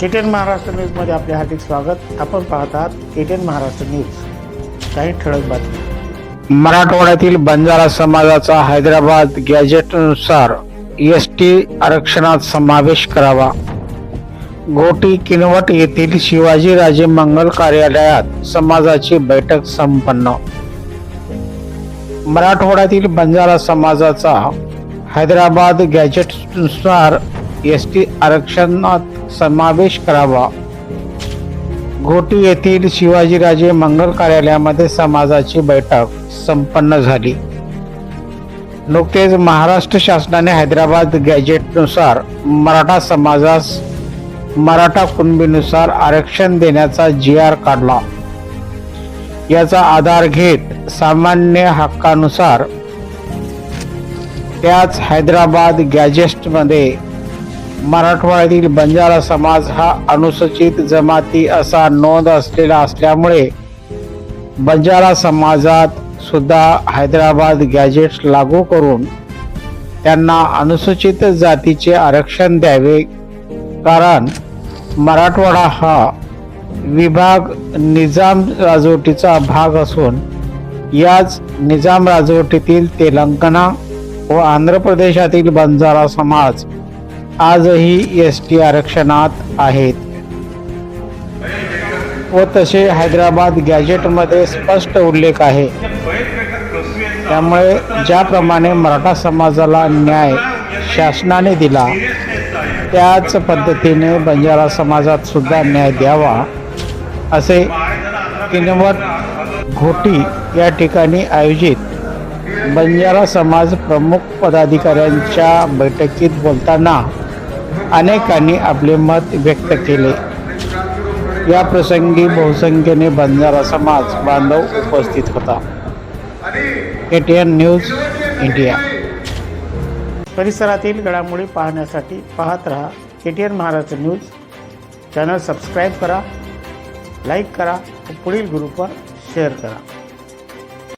केटेन महाराष्ट्र न्यूजमध्ये आपले हार्दिक स्वागत. आपण पाहत आहात केटीएन महाराष्ट्र न्यूज. काही ठळक बातमी मराठवाड्यातील बंजारा समाजाचा हैदराबाद गॅजेटनुसार एस टी आरक्षणात समावेश करावा. गोटी किनवट येथील शिवाजीराजे मंगल कार्यालयात समाजाची बैठक संपन्न. मराठवाड्यातील बंजारा समाजाचा हैदराबाद गॅजेटनुसार एस टी आरक्षणात समावेश करावा. घोटी येथील शिवाजीराजे मंगल कार्यालयामध्ये समाजाची बैठक संपन्न झाली. नुकतेच महाराष्ट्र शासनाने हैदराबाद गॅजेटनुसार मराठा समाजास मराठा कुणबीनुसार आरक्षण देण्याचा जी आर काढला. याचा आधार घेत सामान्य हक्कानुसार त्याच हैदराबाद गॅजेटमध्ये मराठवाड्यातील बंजारा समाज हा अनुसूचित जमाती असा नोंद असलेला असल्यामुळे बंजारा समाजात सुद्धा हैदराबाद गॅजेट्स लागू करून त्यांना अनुसूचित जातीचे आरक्षण द्यावे. कारण मराठवाडा हा विभाग निजाम राजवटीचा भाग असून याच निजाम राजवटीतील तेलंगणा व आंध्र प्रदेशातील बंजारा समाज आजही एस टी आरक्षणात आहेत. व तसे हैदराबाद गॅजेटमध्ये स्पष्ट उल्लेख आहे. त्यामुळे ज्याप्रमाणे मराठा समाजाला न्याय शासनाने दिला त्याच पद्धतीने बंजारा समाजात सुद्धा न्याय द्यावा असे किनवट घोटी या ठिकाणी आयोजित बंजारा समाज प्रमुख पदाधिकाऱ्यांच्या बैठकीत बोलताना अनेकांनी आपले मत व्यक्त केले. या प्रसंगी बहुसंख्येने बंजारा समाज बांधव उपस्थित होता. ATN news India. परिसरातील घडामोडी पाहण्यासाठी पाहत रहा KTN Maharashtra news. Channel subscribe करा लाईक करा व पुढील ग्रुपवर शेअर करा.